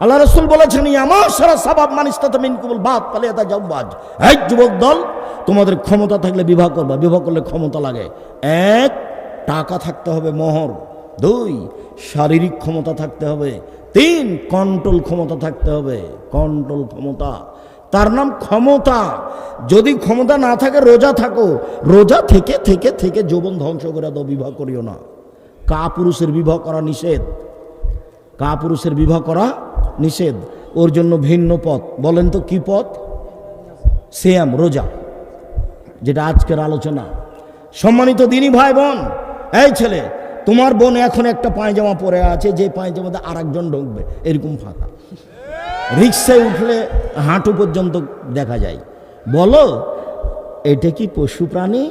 আল্লাহ রসুল বলেছেন আমার সারা সাবাব মানিস্তা মিন কুবুল বাদ পালিয়ে তা জব্বাজ এই যুবক দল, তোমাদের ক্ষমতা থাকলে বিবাহ করবা, বিবাহ করলে ক্ষমতা লাগে। এক, টাকা থাকতে হবে মোহর। দুই, শারীরিক ক্ষমতা থাকতে হবে। তিন কন্ট্রোল ক্ষমতা থাকতে হবে। কন্ট্রোল ক্ষমতা। তার নাম ক্ষমতা। যদি ক্ষমতা না থাকে, রোজা থাকো। রোজা থেকে থেকে থেকে যৌবন ধ্বংস করে দাও, বিবাহ করিও না। কা পুরুষের বিবাহ করা নিষেধ। কা পুরুষের বিবাহ করা নিষেধ, ওর জন্য ভিন্ন পথ। বলেন তো কি পথ? সিয়াম, রোজা, যেটা আজকের আলোচনা। সম্মানিত দিনী ভাই বোন এই ছেলে, তোমার বোন এখন একটা পায়জামা পরে আছে, যে পায়জামাতে আর একজন ঢুকবে, এরকম ফাঁকা। রিক্সায় উঠলে হাঁটু পর্যন্ত দেখা যায়। বলো, এটা কি পশু প্রাণী?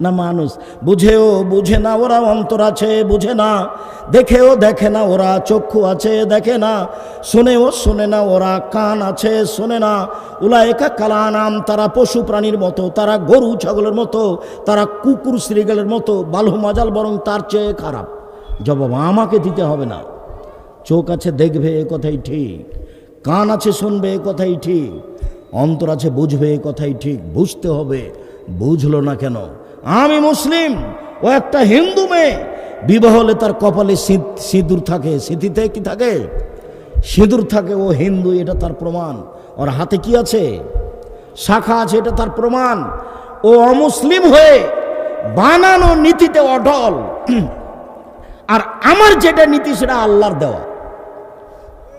না মানুষ। বুঝেও বুঝে না ওরা অন্তর আছে, বুঝে না। দেখেও দেখে না ওরা, চক্ষু আছে, দেখে না। শুনেও শুনে না ওরা, কান আছে, শোনে না। উলায়কা কালানাম, তারা পশু প্রাণীর মতো, তারা গরু ছাগলের মতো, তারা কুকুর শ্রীগালের মতো, বালু মাজাল বরং তার চেয়ে খারাপ। জবাব আমাকে দিতে হবে না। চোখ আছে, দেখবে এ কথাই ঠিক। কান আছে, শুনবে এ কথাই ঠিক। অন্তর আছে, বুঝবে এ কথাই ঠিক। বুঝতে হবে, বুঝলো না কেন? আমি মুসলিম ও একটা হিন্দু মেয়ে। বিবাহ হলে তার কপালে সিঁদুর থাকে। স্মৃতিতে কি থাকে? সিঁদুর থাকে। ও হিন্দু, এটা তার প্রমাণ। ওর হাতে কি আছে? শাখা আছে, এটা তার প্রমাণ। ও অমুসলিম হয়ে বানানো নীতিতে অটল। আর আমার যেটা নীতি, সেটা আল্লাহর দেওয়া।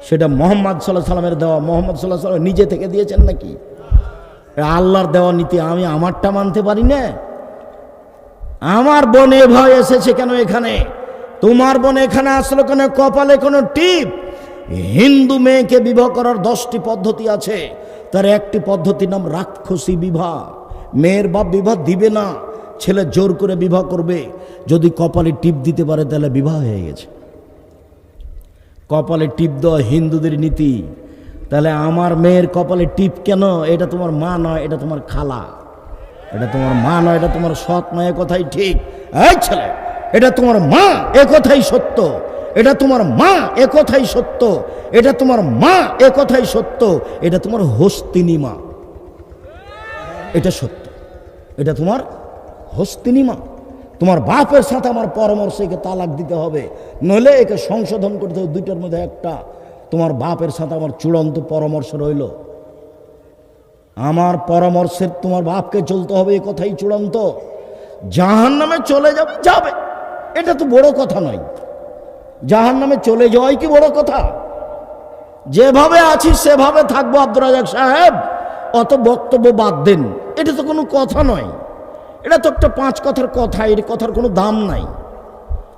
সেটা মোহাম্মদ সাল্লাহ সাল্লামের দেওয়া। মোহাম্মদ সাল্লাহ সাল্লাম নিজে থেকে দিয়েছেন নাকি? আল্লাহর দেওয়া নীতি আমি আমারটা মানতে পারি না। আমার বনে ভয় এসেছে কেন এখানে? তোমার বোন এখানে আসলো কেন? কপালে কোনো টিপ? হিন্দু মেয়েকে বিবাহ করার দশটি পদ্ধতি আছে। তার একটি পদ্ধতির নাম রাক্ষসী বিবাহ। মেয়ের বাপ বিবাহ দিবে না, ছেলে জোর করে বিবাহ করবে। যদি কপালে টিপ দিতে পারে, তাহলে বিবাহ হয়ে গেছে। কপালে টিপ দেওয়া হিন্দুদের নীতি। তাহলে আমার মেয়ের কপালে টিপ কেন? এটা তোমার মা নয়, এটা তোমার খালা। এটা তোমার মা নয়, এটা তোমার সৎ নয়, এ কথাই ঠিক। এই ছেলে, এটা তোমার মা, এ কথাই সত্য। এটা তোমার মা, এ কথাই সত্য। এটা তোমার মা, এ কথাই সত্য। এটা তোমার হস্তিনী মা। এটা সত্য। এটা তোমার হস্তিনী মা। তোমার বাপের সাথে আমার পরামর্শ একে তালাক দিতে হবে। নইলে একে সংশোধন করতে হবে দুইটার মধ্যে একটা। তোমার বাপের সাথে আমার চূড়ান্ত পরামর্শ রইল। আমার পরামর্শের তোমার বাপকে চলতে হবে, এ কথাই চূড়ান্ত। জাহান নামে চলে যাবে যাবে। এটা তো বড় কথা নয়। জাহান নামে চলে যাওয়াই কি বড় কথা? যেভাবে আছি, সেভাবে থাকব আব্দুর রাজাক সাহেব। অত বক্তব্য বাদ দেন। এটা তো কোনো কথা নয়। এটা তো একটা পাঁচ কথার কথা, এর কথার কোনো দাম নাই।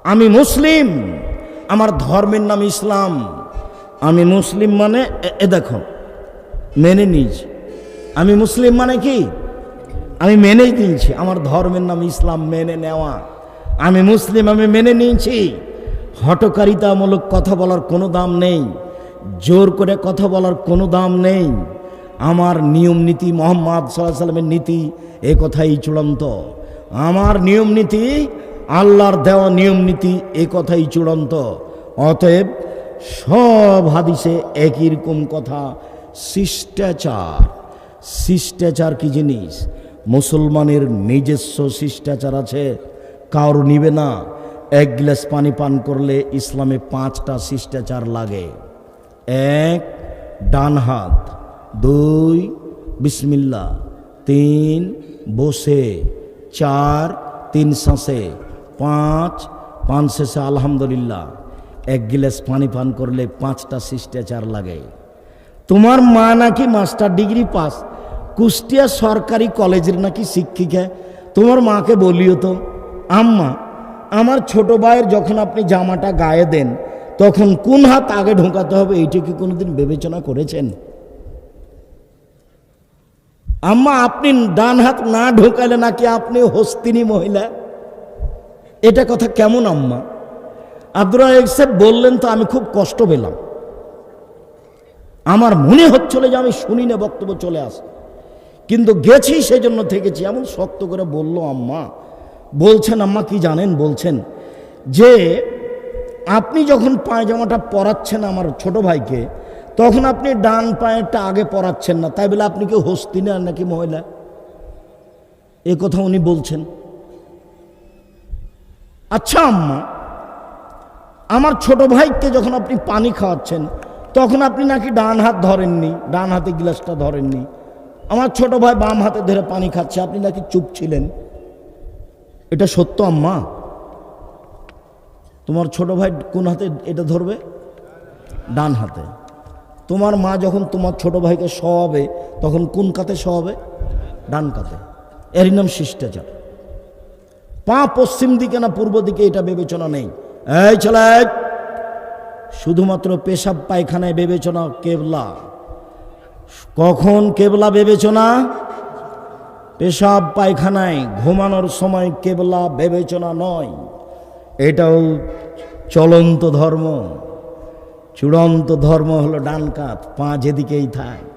আমি মুসলিম, আমার ধর্মের নাম ইসলাম। আমি মুসলিম মানে এ দেখো, মেনে নিয়েছি আমি মুসলিম মানে কি? আমি মেনেই নিয়েছি। আমার ধর্মের নাম ইসলাম মেনে নেওয়া। আমি মুসলিম, আমি মেনে নিয়েছি। হটকারিতামূলক কথা বলার কোনো দাম নেই। জোর করে কথা বলার কোনো দাম নেই। আমার নিয়ম নীতি মোহাম্মদ সাল্লাহ সাল্লামের নীতি এ কথাই চূড়ান্ত। আমার নিয়ম নীতি, আল্লাহর দেওয়া নিয়ম নীতি এ কথাই চূড়ান্ত। অতএব সব হাদিসে একই রকম কথা, শিষ্টাচার। শিষ্টাচার কি জিনিস? মুসলমানের নিজস্ব শিষ্টাচার আছে। কারও নিবে না। এক গ্লাস পানি পান করলে ইসলামে পাঁচটা শিষ্টাচার লাগে। এক, ডান হাত। দুই বিসমিল্লা তিন, বসে। চার, তিন শ্বাসে। পাঁচ পাঁচ শেষে আলহামদুলিল্লাহ। এক গিলাস পানি পান করলে পাঁচটা শিষ্টাচার লাগে। তোমার মা নাকি মাস্টার ডিগ্রি পাস। কুষ্টিয়া সরকারি কলেজের নাকি শিক্ষিকা তোমার মাকে বলিও তো, আম্মা, আমার ছোট ভাইয়ের যখন আপনি জামাটা গায়ে দেন, তখন কোন হাত আগে ঢোকাতে হবে এইটা কি কোনোদিন বিবেচনা করেছেন? আম্মা, আপনি ডান হাত না ঢোকালে নাকি আপনি হস্তিনী মহিলা? এটা কথা কেমন, আম্মা? আব্দুর সাহেব বললেন তো আমি খুব কষ্ট পেলাম। আমার মনে হচ্ছিল যে আমি শুনি না, বক্তব্য চলে আস। কিন্তু গেছি সেই জন্য থেকেছি, এমন শক্ত করে বলল, আম্মা, বলছেন আম্মা, কি জানেন? বলছেন যে আপনি যখন পায়জামাটা পরাচ্ছেন আমার ছোট ভাইকে, তখন আপনি ডান পায়েরটা আগে পরাচ্ছেন না। তাই বলে আপনি কি হস্তি না নাকি মহিলা? এ কথা উনি বলছেন। আচ্ছা আম্মা, আমার ছোট ভাইকে যখন আপনি পানি খাওয়াচ্ছেন তখন আপনি নাকি ডান হাত ধরেননি, ডান হাতে গ্লাসটা ধরেননি। আমার ছোট ভাই বাম হাতে ধরে পানি খাচ্ছে, আপনি নাকি চুপ ছিলেন? এটা সত্য আম্মা? তোমার ছোট ভাই কোন হাতে এটা ধরবে? ডান হাতে। তোমার মা যখন তোমার ছোট ভাইকে শোয়াবে, তখন কোন কাতে শোয়াবে? ডান কাতে। এরই নাম শিষ্টাচার। পা পশ্চিম দিকে না পূর্ব দিকে এটা বিবেচনা নেই। এই ছেলে শুধুমাত্র পেশাব পায়খানায় বিবেচনা কেবলা। কখন কেবলা বিবেচনা? পেশাব পায়খানায় ঘুমানোর সময় কেবলা বিবেচনা নয়। এটাও চলন্ত ধর্ম। চূড়ান্ত ধর্ম হলো ডানকাত পাঁচ এদিকেই যেদিকেই থাক।